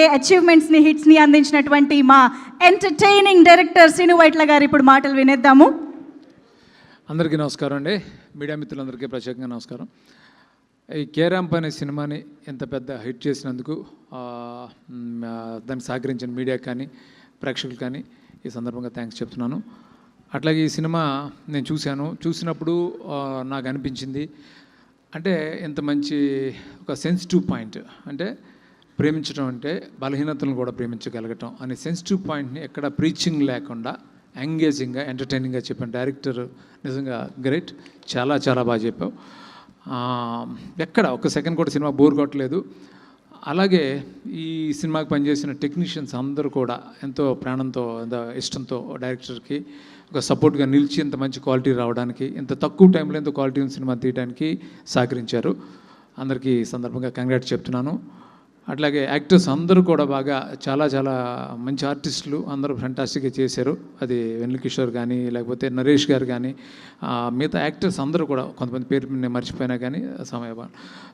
అలాగే అచీవ్మెంట్స్ని హిట్స్ని అందించినటువంటి మా ఎంటర్టైనింగ్ డైరెక్టర్ శ్రీను వైట్ల గారు ఇప్పుడు మాటలు వినేద్దాము. అందరికీ నమస్కారం అండి. మీడియా మిత్రులందరికీ ప్రత్యేకంగా నమస్కారం. ఈ కేరాంప్ అనే సినిమాని ఎంత పెద్ద హిట్ చేసినందుకు దాన్ని సహకరించిన మీడియా కానీ ప్రేక్షకులు కానీ ఈ సందర్భంగా థ్యాంక్స్ చెప్తున్నాను. అట్లాగే ఈ సినిమా నేను చూశాను. చూసినప్పుడు నాకు అనిపించింది. అంటే ఎంత మంచి ఒక సెన్సిటివ్ పాయింట్ అంటే ప్రేమించడం అంటే బలహీనతలను కూడా ప్రేమించగలగటం అనే సెన్సిటివ్ పాయింట్ని ఎక్కడ ప్రీచింగ్ లేకుండా ఎంగేజింగ్గా ఎంటర్టైనింగ్గా చెప్పాను. డైరెక్టర్ నిజంగా గ్రేట్ చాలా చాలా బాగా చెప్పావు. ఎక్కడ? ఒక సెకండ్ కూడా సినిమా బోర్ కొట్టలేదు. అలాగే ఈ సినిమాకి పనిచేసిన టెక్నీషియన్స్ అందరూ కూడా ఎంతో ప్రాణంతో ఎంతో ఇష్టంతో డైరెక్టర్కి ఒక సపోర్ట్గా నిలిచి ఇంత మంచి క్వాలిటీ రావడానికి ఇంత తక్కువ టైంలో ఇంత క్వాలిటీ ఉన్న సినిమా తీయడానికి సహకరించారు. అందరికీ సందర్భంగా కంగ్రాట్స్ చెప్తున్నాను. అట్లాగే యాక్టర్స్ అందరూ కూడా బాగా చాలా చాలా మంచి ఆర్టిస్టులు అందరూ ఫెంటాస్టిక్గా చేశారు. అది వెన్నకిషోర్ కానీ లేకపోతే నరేష్ గారు కానీ మిగతా యాక్టర్స్ అందరూ కూడా కొంతమంది పేరు నేను మర్చిపోయినా కానీ సమయ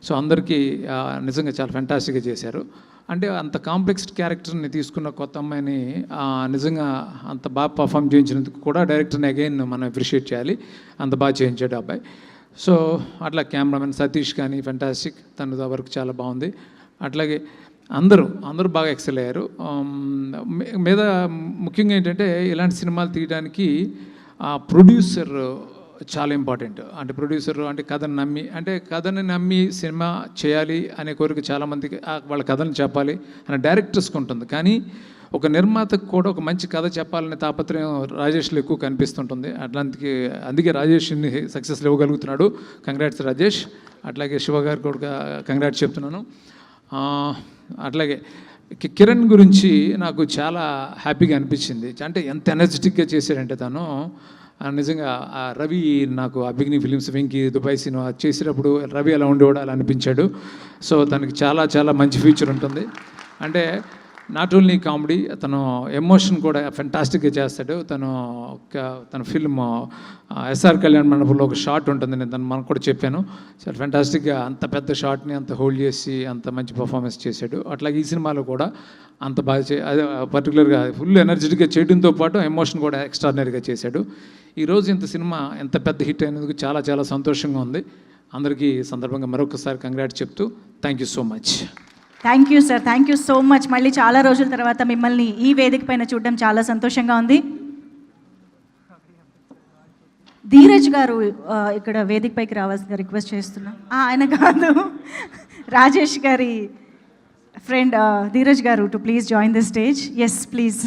సో అందరికీ నిజంగా చాలా ఫెంటాస్టిక్గా చేశారు. అంటే అంత కాంప్లెక్స్ క్యారెక్టర్ని తీసుకున్న కొత్త అమ్మాయిని నిజంగా అంత బాగా పర్ఫామ్ చేయించినందుకు కూడా డైరెక్టర్ని అగైన్ మనం అప్రిషియేట్ చేయాలి. అంత బాగా చేయించాడు అబ్బాయి. సో అట్లా కెమెరామెన్ సతీష్ కానీ ఫెంటాస్టిక్ తను వర్క్ చాలా బాగుంది. అట్లాగే అందరూ అందరూ బాగా ఎక్సెల్ అయ్యారు. మీద ముఖ్యంగా ఏంటంటే ఇలాంటి సినిమాలు తీయడానికి ఆ ప్రొడ్యూసర్ చాలా ఇంపార్టెంట్ అంటే ప్రొడ్యూసర్ అంటే కథను నమ్మి అంటే కథని నమ్మి సినిమా చేయాలి అనే కోరిక చాలామందికి వాళ్ళ కథను చెప్పాలి అనే డైరెక్టర్స్కి ఉంటుంది. కానీ ఒక నిర్మాతకు కూడా ఒక మంచి కథ చెప్పాలనే తాపత్రయం రాజేష్లో ఎక్కువ కనిపిస్తుంటుంది. అట్లాంటికి అందుకే రాజేష్ సక్సెస్ ఇవ్వగలుగుతున్నాడు. కంగ్రాట్స్ రాజేష్. అట్లాగే శివ గారు కూడా కంగ్రాట్స్ చెప్తున్నాను. అట్లాగే కిరణ్ గురించి నాకు చాలా హ్యాపీగా అనిపించింది. అంటే ఎంత ఎనర్జెటిక్గా చేశాడంటే తను నిజంగా ఆ రవి నాకు Abhigni films Venky Dubai cinema చేసేటప్పుడు రవి అలా ఉండేవాడు అలా అనిపించాడు. సో తనకి చాలా చాలా మంచి ఫ్యూచర్ ఉంటుంది. అంటే నాట్ ఓన్లీ కామెడీ తను ఎమోషన్ కూడా ఫెంటాస్టిక్గా చేస్తాడు. తను ఒక తన ఫిల్మ్ ఎస్ఆర్ కళ్యాణ్ మండపంలో ఒక షాట్ ఉంటుంది. నేను తను మనకు కూడా చెప్పాను. సార్ ఫెంటాస్టిక్గా అంత పెద్ద షాట్ని అంత హోల్డ్ చేసి అంత మంచి పర్ఫార్మెన్స్ చేశాడు. అట్లాగే ఈ సినిమాలో కూడా అంత బాగా చే అదే పర్టికులర్గా ఫుల్ ఎనర్జెటిక్గా చేయడంతో పాటు ఎమోషన్ కూడా ఎక్స్ట్రాడినరీగా చేశాడు. ఈరోజు ఇంత సినిమా ఎంత పెద్ద హిట్ అయినందుకు చాలా చాలా సంతోషంగా ఉంది. అందరికీ సందర్భంగా మరొకసారి కంగ్రాట్ చెప్తూ thank you so much thank you sir thank you so much మళ్ళీ చాలా రోజుల తర్వాత మిమ్మల్ని ఈ వేదిక పైన చూడడం చాలా సంతోషంగా ఉంది. ధీరజ్ గారు ఇక్కడ వేదిక పైకి రావాల్సిన రిక్వెస్ట్ చేస్తున్నా. ఆయన కాదు. రాజేష్ గారి friend Dheeraj garu to please join the stage yes please